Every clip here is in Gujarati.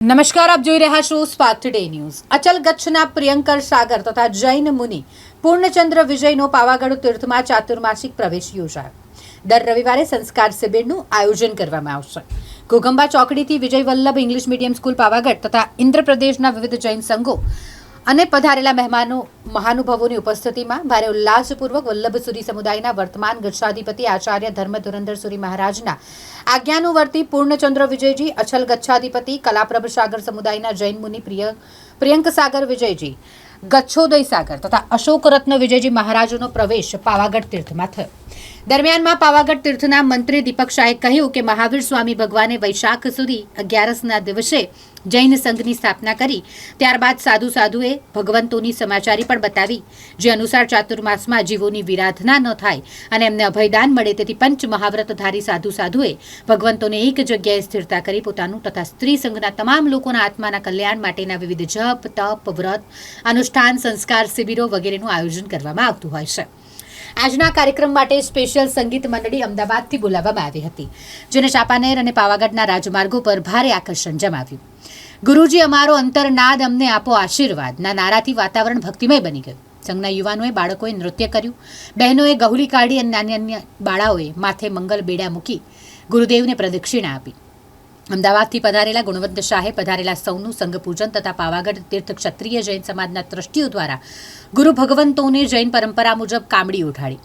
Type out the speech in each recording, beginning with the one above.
નમસ્કાર, આપ જોઈ રહ્યા છો સ્પાર્ક ટુડે ન્યૂઝ. અચલ ગચ્છના પ્રિયંકર સાગર તથા જૈન મુનિ પૂર્ણચંદ્ર વિજયનો પાવાગઢ તીર્થમાં ચાતુર્માસિક પ્રવેશ યોજાયો. દર રવિવારે સંસ્કાર શિબિરનું આયોજન કરવામાં આવશે. Ghoghamba ચોકડીથી Vijay Vallabh English medium school Pavagadh તથા ઇન્દ્રપ્રદેશના વિવિધ જૈન સંઘો અને પધારેલા મહેમાનો મહાનુભાવોની ઉપસ્થિતિમાં ભારે ઉલ્લાસપૂર્વક વલ્લભસુરી સમુદાયના વર્તમાન ગચ્છાધિપતિ આચાર્ય ધર્મ ધુરંધરસુરી મહારાજના આજ્ઞાનુવર્તી પૂર્ણચંદ્ર વિજયજી, અછલ ગચ્છાધિપતિ કલાપ્રભ સાગર સમુદાયના જૈન મુનિ પ્રિય પ્રિયંક સાગર વિજયજી, ગચ્છોદય સાગર તથા અશોક રત્ન વિજયજી મહારાજોનો પ્રવેશ પાવાગઢ તીર્થમાં થયો. દરમિયાનમાં પાવાગઢ તીર્થના મંત્રી દીપક શાહે કહ્યું કે મહાવીર સ્વામી ભગવાને વૈશાખ સુધી અગિયારસના દિવસે જૈન સંઘની સ્થાપના કરી. ત્યારબાદ સાધુ સાધુએ ભગવંતોની સમાચારી પણ બતાવી, જે અનુસાર ચાતુર્માસમાં જીવોની વિરાધના ન થાય અને એમને અભયદાન મળે તેથી પંચ મહાવ્રતધારી સાધુ સાધુએ ભગવંતોને એક જગ્યાએ સ્થિરતા કરી પોતાનું તથા સ્ત્રી સંઘના તમામ લોકોના આત્માના કલ્યાણ માટેના વિવિધ જપ, તપ, વ્રત, અનુષ્ઠાન, સંસ્કાર, શિબિરો વગેરેનું આયોજન કરવામાં આવતું હોય છે. આજના કાર્યક્રમ માટે સ્પેશિયલ સંગીત મંડળી અમદાવાદથી બોલાવવામાં આવી હતી, જેને ચાપાનેર અને પાવાગઢના રાજમાર્ગો પર ભારે આકર્ષણ જમાવ્યું. ગુરુજી, અમારો અંતરનાદ અમને આપો આશીર્વાદના નારાથી વાતાવરણ ભક્તિમય બની ગયું. સંઘના યુવાનોએ, બાળકોએ નૃત્ય કર્યું. બહેનોએ ગહુલી કાઢી અને નાની અન્ય બાળાઓએ માથે મંગલ બેડા મૂકી ગુરુદેવને પ્રદક્ષિણા આપી. અમદાવાદથી પધારેલા ગુણવંત શાહે પધારેલા સૌનું સંઘ પૂજન તથા પાવાગઢ તીર્થ ક્ષત્રિય જૈન સમાજના ટ્રસ્ટીઓ દ્વારા ગુરુ ભગવંતોને જૈન પરંપરા મુજબ કામડી ઉઠાડી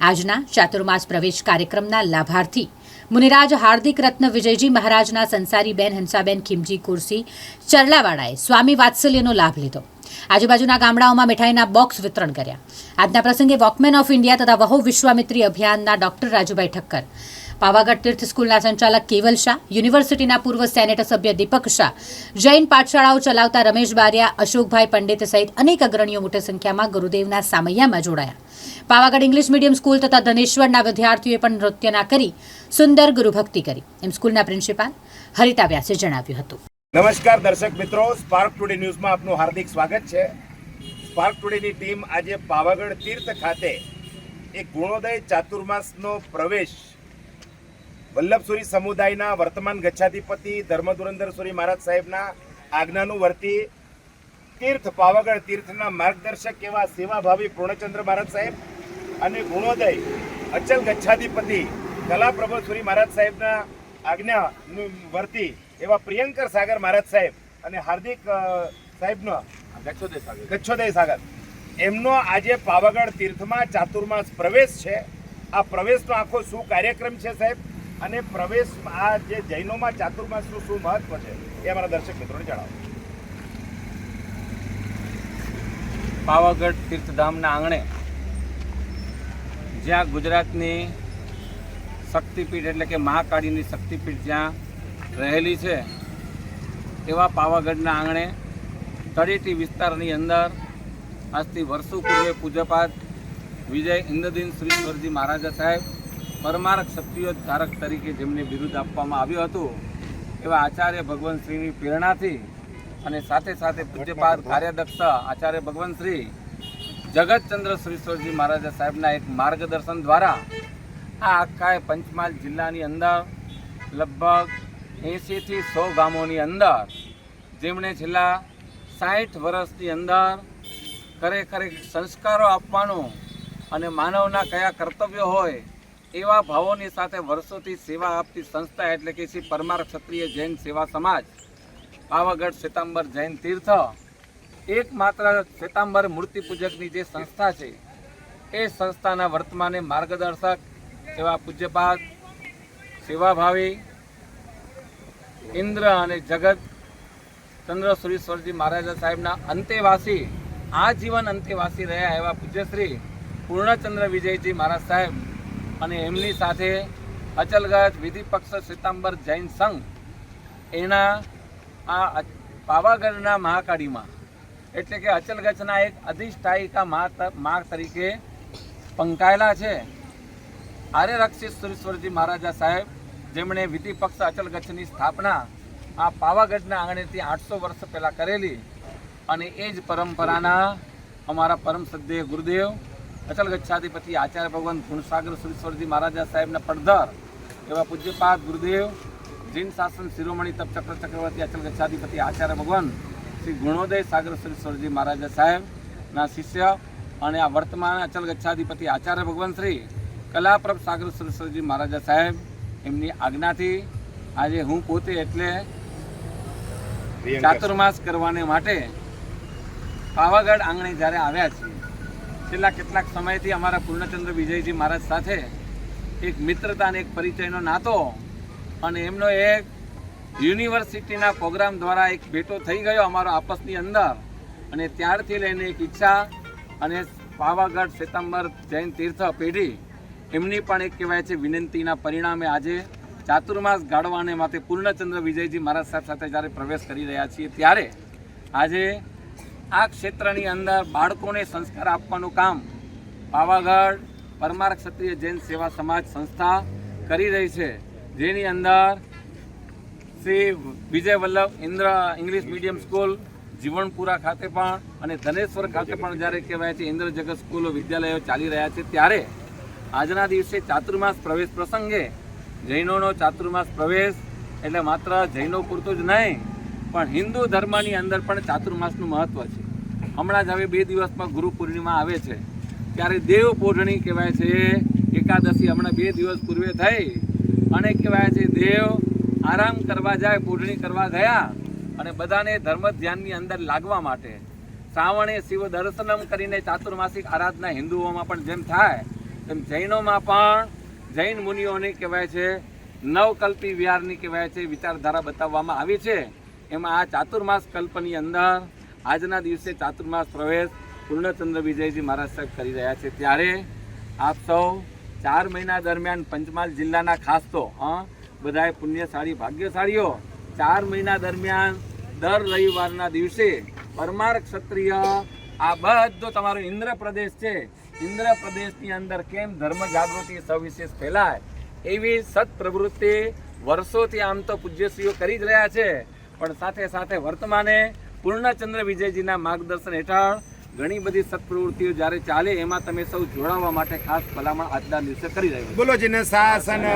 આજના ચાતુર્માસ પ્રવેશ કાર્યક્રમના લાભાર્થી મુનિરાજ હાર્દિક રત્ન વિજયજી મહારાજના સંસારી બેન હંસાબેન ખીમજી કુરસી ચરલાવાળાએ સ્વામી વાત્સલ્યનો લાભ લીધો. આજુબાજુના ગામડાઓમાં મીઠાઈના બોક્સ વિતરણ કર્યા. આજના પ્રસંગે વોકમેન ઓફ ઇન્ડિયા તથા વહુ વિશ્વામિત્રી અભિયાનના ડોક્ટર રાજુભાઈ ઠક્કર પાવાગઢ તીર્થ સ્કૂલના સંચાલક કેવલ શાહ, યુનિવર્સિટીના પૂર્વ સેનેટ સભ્ય દીપક શાહ, જૈન પાઠશાળાઓ ચલાવતા રમેશ બારિયા, અશોકભાઈ પંડિત સહિત અનેક અગ્રણીઓ મોટી સંખ્યામાં ગુરુદેવના સામૈયામાં જોડાયા. પાવાગઢ ઇંગ્લિશ મીડિયમ સ્કૂલ તથા ધનેશ્વરના વિદ્યાર્થીઓએ પણ નૃત્યના કરી સુંદર ગુરુભક્તિ કરી. એમ સ્કૂલના પ્રિન્સિપાલ હરિતા વ્યાસે જણાવ્યું હતું. નમસ્કાર દર્શક મિત્રો સ્પાર્ક ટુડે ન્યૂઝમાં આપનું હાર્દિક સ્વાગત છે. સ્પાર્ક ટુડેની ટીમ આજે પાવાગઢ તીર્થ ખાતે એક ગુણોદય ચાતુર્માસનો પ્રવેશ વલ્લભસુરી સમુદાયના વર્તમાન ગચ્છાધિપતિ ધર્મધુરંધરસુરી મહારાજ સાહેબના આજ્ઞાનું વર્તી તીર્થ પાવાગઢ તીર્થના માર્ગદર્શક એવા સેવાભાવી પૂર્ણચંદ્ર મહારાજ સાહેબ અને ગુણોદય અચલ ગચ્છાધિપતિ કલાપ્રભુ સુરી મહારાજ સાહેબના આજ્ઞાનું વર્તી એવા પ્રિયંકર સાગર મહારાજ સાહેબ અને હાર્દિક સાહેબનો ગચ્છોદય સાગર. એમનો આજે પાવાગઢ તીર્થમાં ચાતુર્માસ પ્રવેશ છે. આ પ્રવેશનો આખો શું કાર્યક્રમ છે સાહેબ? અને પ્રવેશ આ જે જૈનોમાં ચાતુર્માસનું શું મહત્વ છે, એ અમારા દર્શક મિત્રોને જણાવો. પાવાગઢ તીર્થધામના આંગણે જ્યાં ગુજરાતની શક્તિપીઠ એટલે કે મહાકાળીની શક્તિપીઠ જ્યાં રહેલી છે, એવા પાવાગઢના આંગણે તળેટી વિસ્તારની અંદર આજથી વર્ષો પૂર્વે પૂજ્યપાઠ વિજય ઇન્દ્રદીન શ્રીશ્વરજી મહારાજા સાહેબ પરમારક શક્તિઓ ધારક તરીકે જેમને બિરુદ આપવામાં આવ્યું હતું, એવા આચાર્ય ભગવાન શ્રીની પ્રેરણાથી અને સાથે સાથે પૂજ્યપાદ કાર્યદક્ષ આચાર્ય ભગવાન શ્રી જગતચંદ્ર શ્રીશ્વરજી મહારાજા સાહેબના એક માર્ગદર્શન દ્વારા આ આખા પંચમહાલ જિલ્લાની અંદર લગભગ એંશીથી સો ગામોની અંદર જેમણે છેલ્લા સાઠ વર્ષની અંદર ખરેખર સંસ્કારો આપવાનું અને માનવના કયા કર્તવ્યો હોય એવા ભાવોની સાથે વર્ષોથી સેવા આપતી સંસ્થા એટલે કે શ્રી પરમાર ક્ષત્રિય જૈન સેવા સમાજ, પાવાગઢ શ્વેતાંબર જૈન તીર્થ, એકમાત્ર શ્વેતાંબર મૂર્તિ પૂજકની જે સંસ્થા છે, એ સંસ્થાના વર્તમાને માર્ગદર્શક એવા પૂજ્યપાદ, સેવાભાવી, ઇન્દ્ર અને જગત ચંદ્ર સુરેશ્વરજી મહારાજા સાહેબના અંતેવાસી, આજીવન અંતેવાસી રહ્યા એવા પૂજ્યશ્રી પૂર્ણચંદ્ર વિજયજી મહારાજ સાહેબ અને એમની સાથે અચલગત વિધિપક્ષ સિતાંબર જૈન સંઘ, એના આ પાવાગઢના મહાકાળીમાં. એટલે કે અચલગચ્છના એક અધિષ્ઠાયિકા મા તરીકે પંકાયેલા છે. આર્યરક્ષિત સુરેશ્વરજી મહારાજા સાહેબ, જેમણે વિધિપક્ષ અચલગચ્છની સ્થાપના આ પાવાગઢના આંગણેથી આઠસો વર્ષ પહેલાં કરેલી અને એ જ પરંપરાના અમારા પરમ સદ્ય ગુરુદેવ અચલ ગચ્છાધિપતિ આચાર્ય ભગવાન ગુણસાગર સુરેશ્વરજી મહારાજા સાહેબના પડધર એવા પૂજ્યપાદ ગુરુદેવ જૈન શાસન શિરોમણી તપ ચક્ર ચક્રવર્તી અચલ ગચ્છાધિપતિ આચાર્ય ભગવાન શ્રી ગુણોદય સાગર સુરેશ્વરજી મહારાજા સાહેબના શિષ્ય અને આ વર્તમાન અચલ ગચ્છાધિપતિ આચાર્ય ભગવાન શ્રી કલાપ્રભ સાગર સુરેશ્વરજી મહારાજા સાહેબ એમની આજ્ઞાથી આજે હું પોતે એટલે ચાતુર્માસ કરવાને માટે પાવાગઢ આંગણે જ્યારે આવ્યા છીએ છેલ્લા કેટલાક સમયથી અમારા પૂર્ણચંદ્ર વિજયજી મહારાજ સાથે એક મિત્રતા અને એક પરિચયનો નાતો અને એમનો એક યુનિવર્સિટીના પ્રોગ્રામ દ્વારા એક ભેટો થઈ ગયો અમારો આપસની અંદર. અને ત્યારથી લઈને એક ઈચ્છા અને પાવાગઢ શ્વેતાંબર જૈન તીર્થ પેઢી, એમની પણ એક કહેવાય છે વિનંતીના પરિણામે આજે ચાતુર્માસ ગાળવાને માટે પૂર્ણચંદ્ર વિજયજી મહારાજ સાહેબ સાથે જ્યારે પ્રવેશ કરી રહ્યા છીએ ત્યારે આજે આ ક્ષેત્રની અંદર બાળકોને સંસ્કાર આપવાનું કામ પાવાગઢ પરમાર ક્ષત્રિય જૈન સેવા સમાજ સંસ્થા કરી રહી છે. જેની અંદર Shri Vijay Vallabh Indra English medium school, Jivanpura ખાતે પણ અને ધનેશ્વર ખાતે પણ જ્યારે કહેવાય છે ઇન્દ્ર જગત સ્કૂલો, વિદ્યાલયો ચાલી રહ્યા છે, ત્યારે આજના દિવસે ચાતુર્માસ પ્રવેશ પ્રસંગે જૈનોનો ચાતુર્માસ પ્રવેશ એટલે માત્ર જૈનો પૂરતું જ નહીં પણ હિન્દુ ધર્મની અંદર પણ ચાતુર્માસનું મહત્વ છે. હમણાં જ હવે બે દિવસમાં ગુરુ પૂર્ણિમા આવે છે. ત્યારે દેવ પોઢણી કહેવાય છે. એકાદશી હમણાં બે દિવસ પૂર્વે થઈ અને કહેવાય છે, દેવ, આરામ કરવા જાય પોઢણી કરવા ગયા. અને બધાને ધર્મ ધ્યાનની અંદર લાગવા માટે શ્રાવણે શિવ દર્શનમ કરીને ચાતુર્માસિક આરાધના હિન્દુઓમાં પણ જેમ થાય તેમ જૈનોમાં પણ જૈન મુનિઓની કહેવાય છે, નવકલ્પી વિહારની કહેવાય છે, વિચારધારા બતાવવામાં આવી છે. એમાં આ ચાતુર્માસ કલ્પની અંદર આજના દિવસે ચાતુર્માસ પ્રવેશ પૂર્ણચંદ્ર વિજયજી મહારાજ કરી રહ્યા છે. ત્યારે આપ સૌ ચાર મહિના દરમિયાન પંચમહાલ જિલ્લાના ખાસ તો, હા બધાએ પુણ્યશાળી, ભાગ્યશાળીઓ, ચાર મહિના દરમિયાન દર રવિવારના દિવસે પરમાર ક્ષત્રિય, આ બધો તમારો ઇન્દ્ર પ્રદેશ છે, ઇન્દ્ર પ્રદેશની અંદર કેમ ધર્મ જાગૃતિ સવિશેષ ફેલાય? એવી સત પ્રવૃત્તિ વર્ષોથી આમ તો પૂજ્યશ્રીઓ કરી જ રહ્યા છે. પણ સાથે સાથે વર્તમાને પૂર્ણચંદ્ર વિજયજીના માર્ગદર્શન હેઠળ ઘણી બધી સત્પ્રવૃત્તિઓ જ્યારે ચાલે, એમાં તમે સૌ જોડાવા માટે ખાસ ભલામણ આજના દિવસે કરી રહ્યા બોલો જીને શાસન.